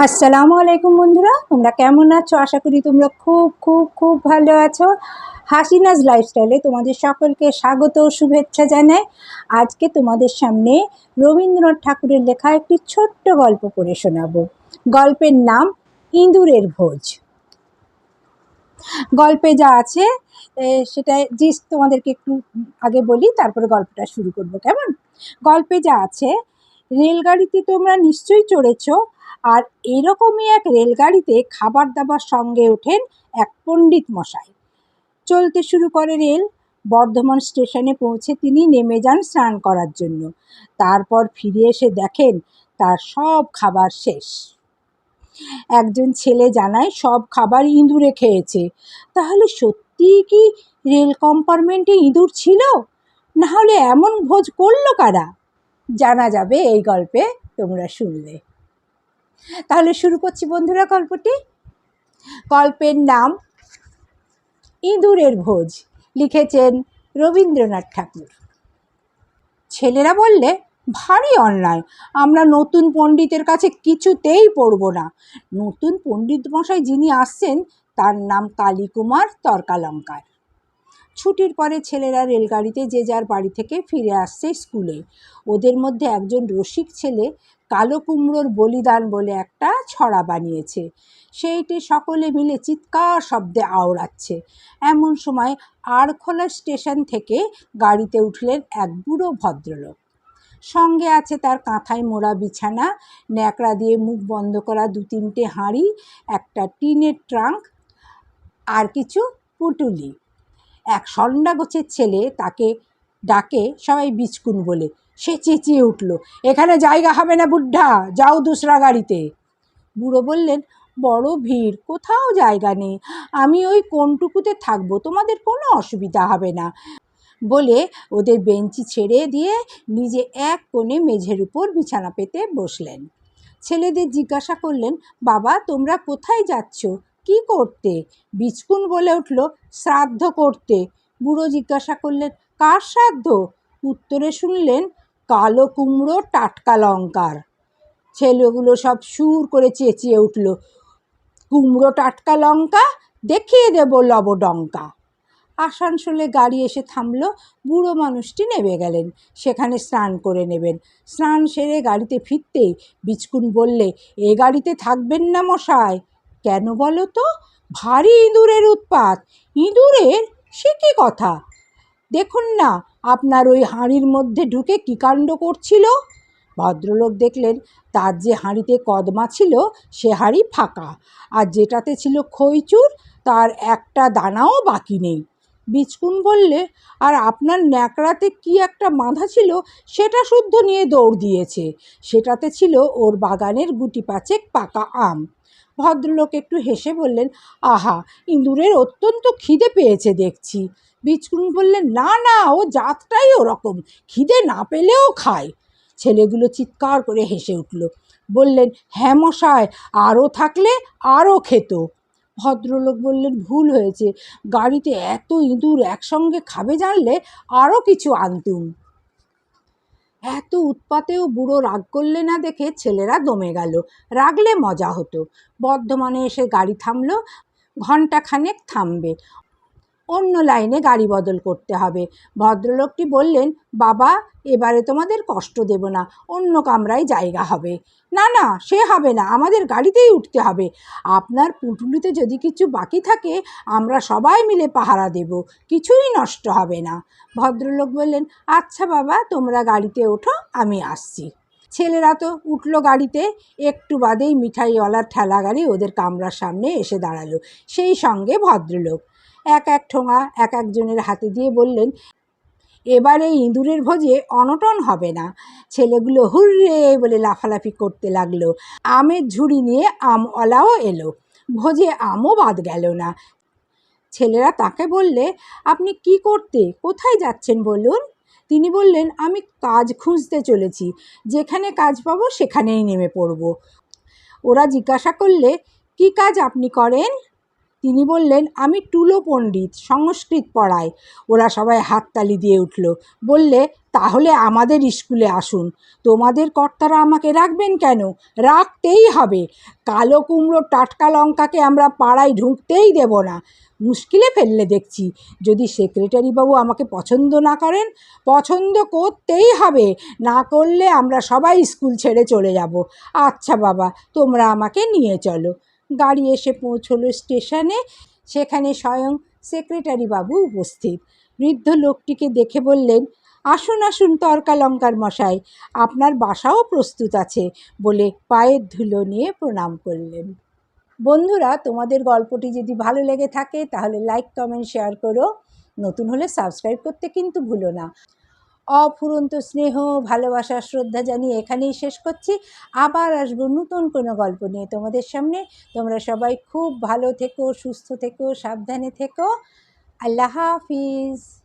আসসালামু আলাইকুম বন্ধুরা, তোমরা কেমন আছো? আশা করি তোমরা খুব খুব খুব ভালো আছো। হাসিনাজ লাইফস্টাইলে তোমাদের সকলকে স্বাগত ও শুভেচ্ছা জানাই। আজকে তোমাদের সামনে রবীন্দ্রনাথ ঠাকুরের লেখা একটি ছোট্ট গল্প পড়ে শোনাবো। গল্পের নাম ইঁদুরের ভোজ। গল্পে যা আছে সেটা যে তোমাদেরকে একটু আগে বলি, তারপরে গল্পটা শুরু করব, কেমন? গল্পে যা আছে রেলগাড়িতে তোমরা নিশ্চয়ই চড়েছ। আর এরকমই এক রেলগাড়িতে খাবার দাবার সঙ্গে ওঠেন এক পণ্ডিত মশাই। চলতে শুরু করে রেল। বর্ধমান স্টেশনে পৌঁছে তিনি নেমে যান স্নান করার জন্য। তারপর ফিরে এসে দেখেন তার সব খাবার শেষ। একজন ছেলে জানায়, সব খাবার ইঁদুরে খেয়েছে। তাহলে সত্যিই কি রেল কম্পার্টমেন্টে ইঁদুর ছিল? না হলে এমন ভোজ করল কারা? জানা যাবে এই গল্পে তোমরা শুনলে। তাহলে শুরু করছি বন্ধুরা গল্পটি। গল্পের নাম ইঁদুরের ভোজ, লিখেছেন রবীন্দ্রনাথ ঠাকুর। ছেলেরা বললে, ভারী অন্যায়, আমরা নতুন পণ্ডিতের কাছে কিছুতেই পড়ব না। নতুন পণ্ডিত মশাই যিনি আসছেন, তার নাম কালীকুমার তর্কালঙ্কার। ছুটির পরে ছেলেরা রেলগাড়িতে যে যার বাড়ি থেকে ফিরে আসছে স্কুলে। ওদের মধ্যে একজন রসিক ছেলে কালো কুমড়োর বলিদান বলে একটা ছড়া বানিয়েছে। সেইটি সকলে মিলে চিৎকার শব্দে আওড়াচ্ছে। এমন সময় আড়খোলা স্টেশন থেকে গাড়িতে উঠলেন এক বুড়ো ভদ্রলোক। সঙ্গে আছে তার কাঁথায় মোড়া বিছানা, ন্যাকড়া দিয়ে মুখ বন্ধ করা দু তিনটে হাঁড়ি, একটা টিনের ট্রাঙ্ক আর কিছু পুটুলি। এক গোছের ছেলে তাকে ডাকে সবাই বিচকুন বলে। সে চেঁচিয়ে উঠল, এখানে জায়গা হবে না বুড্ঢা যাও দুসরা গাড়িতে। বুড়ো বললেন, বড় ভিড়, কোথাও জায়গা নেই। আমি ওই কোনটুকুতে থাকব, তোমাদের কোনো অসুবিধা হবে না। বলে ওদের বেঞ্চি ছেড়ে দিয়ে নিজে এক কোণে মেঝের উপর বিছানা পেতে বসলেন। ছেলেদের জিজ্ঞাসা করলেন, বাবা, তোমরা কোথায় যাচ্ছ? কি করতে? বিচকুন বলে উঠল, শ্রাদ্ধ করতে। বুড়ো জিজ্ঞাসা করলেন, কার শ্রাদ্ধ? উত্তরে শুনলেন, কালো কুমড়ো টাটকা লঙ্কার। ছেলেগুলো সব সুর করে চেঁচিয়ে উঠল, কুমড়ো টাটকা লঙ্কা, দেখিয়ে দেব লবডঙ্কা। আসানসোলে গাড়ি এসে থামলো, বুড়ো মানুষটি নেমে গেলেন, সেখানে স্নান করে নেবেন। স্নান সেরে গাড়িতে ফিরতেই বিচকুন বললে, এ গাড়িতে থাকবেন না মশাই। কেন বলো তো? ভারী ইঁদুরের উৎপাত। ইঁদুরের? সে কী কথা? দেখুন না, আপনার ওই হাঁড়ির মধ্যে ঢুকে কী কাণ্ড করছিল? ভদ্রলোক দেখলেন, তার যে হাঁড়িতে কদমা ছিল, সে হাঁড়ি ফাঁকা। আর যেটাতে ছিল খইচুর, তার একটা দানাও বাকি নেই। বিচকুন বললে, আর আপনার ন্যাকড়াতে কি একটা বাঁধা ছিল, সেটা শুদ্ধ নিয়ে দৌড় দিয়েছে। সেটাতে ছিল ওর বাগানের গুটি পাচেক পাকা আম। ভদ্রলোক একটু হেসে বললেন, আহা, ইঁদুরের অত্যন্ত খিদে পেয়েছে দেখছি। বিচকুন বললেন, না না, ও জাতটাই ওরকম, খিদে না পেলেও খায়। ছেলেগুলো চিৎকার করে হেসে উঠল, বললেন হ্যাঁ মশায়, আরও থাকলে আরও খেত। ভদ্রলোক বললেন, ভুল হয়েছে, গাড়িতে এত ইঁদুর একসঙ্গে খাবে জানলে আরও কিছু আনতুম। এত উৎপাতেও বুড়ো রাগ করলে না দেখে ছেলেরা দমে গেল, রাগলে মজা হতো। বর্ধমানে এসে গাড়ি থামলো ঘন্টাখানেক থামবে। অন্য লাইনে গাড়ি বদল করতে হবে। ভদ্রলোকটি বললেন, বাবা, এবারে তোমাদের কষ্ট দেব না, অন্য কামরায় জায়গা হবে। না না, সে হবে না, আমাদের গাড়িতেই উঠতে হবে। আপনার পুটুলিতে যদি কিছু বাকি থাকে, আমরা সবাই মিলে পাহারা দেব, কিছুই নষ্ট হবে না। ভদ্রলোক বললেন আচ্ছা বাবা, তোমরা গাড়িতে ওঠো, আমি আসছি। ছেলেরা তো উঠল গাড়িতে, একটু বাদেই মিঠাইওয়ালার ঠেলা গাড়ি ওদের কামরার সামনে এসে দাঁড়াল। সেই সঙ্গে ভদ্রলোক এক এক ঠোঙা, এক একজনের হাতে দিয়ে বললেন, এবারে ইঁদুরের ভোজে অনটন হবে না। ছেলেগুলো হুররে বলে লাফালাফি করতে লাগল। আমের ঝুড়ি নিয়ে আমওয়ালাও এলো। ভোজে আমও বাদ গেল না। ছেলেরা তাকে বললে, আপনি কি করতে? কোথায় যাচ্ছেন বলুন? তিনি বললেন, আমি কাজ খুঁজতে চলেছি। যেখানে কাজ পাবো সেখানেই নেমে পড়ব। ওরা জিজ্ঞাসা করলে, কি কাজ আপনি করেন? তিনি বললেন, আমি টুলো পণ্ডিত, সংস্কৃত পড়াই ওরা সবাই হাততালি দিয়ে উঠল, বললে, তাহলে আমাদের স্কুলে আসুন। তোমাদের কর্তারা আমাকে রাখবেন কেন? রাখতেই হবে। কালো কুমড়ো টাটকা লঙ্কাকে আমরা পাড়ায় ঢুকতেই দেব না। মুশকিলে ফেললে দেখছি, যদি সেক্রেটারি বাবু আমাকে পছন্দ না করেন, পছন্দ করতেই হবে। না করলে আমরা সবাই স্কুল ছেড়ে চলে যাব। আচ্ছা বাবা, তোমরা আমাকে নিয়ে চলো। গাড়ি এসে পৌঁছলো স্টেশনে। সেখানে স্বয়ং সেক্রেটারি বাবু উপস্থিত। বৃদ্ধ লোকটিকে দেখে বললেন, আসুন আসুন তর্কা লঙ্কার মশাই, আপনার বাসাও প্রস্তুত আছে বলে পায়ের ধুলো নিয়ে প্রণাম করলেন। বন্ধুরা, তোমাদের গল্পটি যদি ভালো লেগে থাকে, তাহলে লাইক কমেন্ট শেয়ার করো। নতুন হলে সাবস্ক্রাইব করতে কিন্তু ভুলো না। অফুরন্ত স্নেহ, ভালোবাসা, শ্রদ্ধা জানিয়ে এখানেই শেষ করছি। আবার আসব নতুন কোনো গল্প নিয়ে তোমাদের সামনে। তোমরা সবাই খুব ভালো থেকো, সুস্থ থেকো, সাবধানে থেকো। আল্লাহ হাফিজ।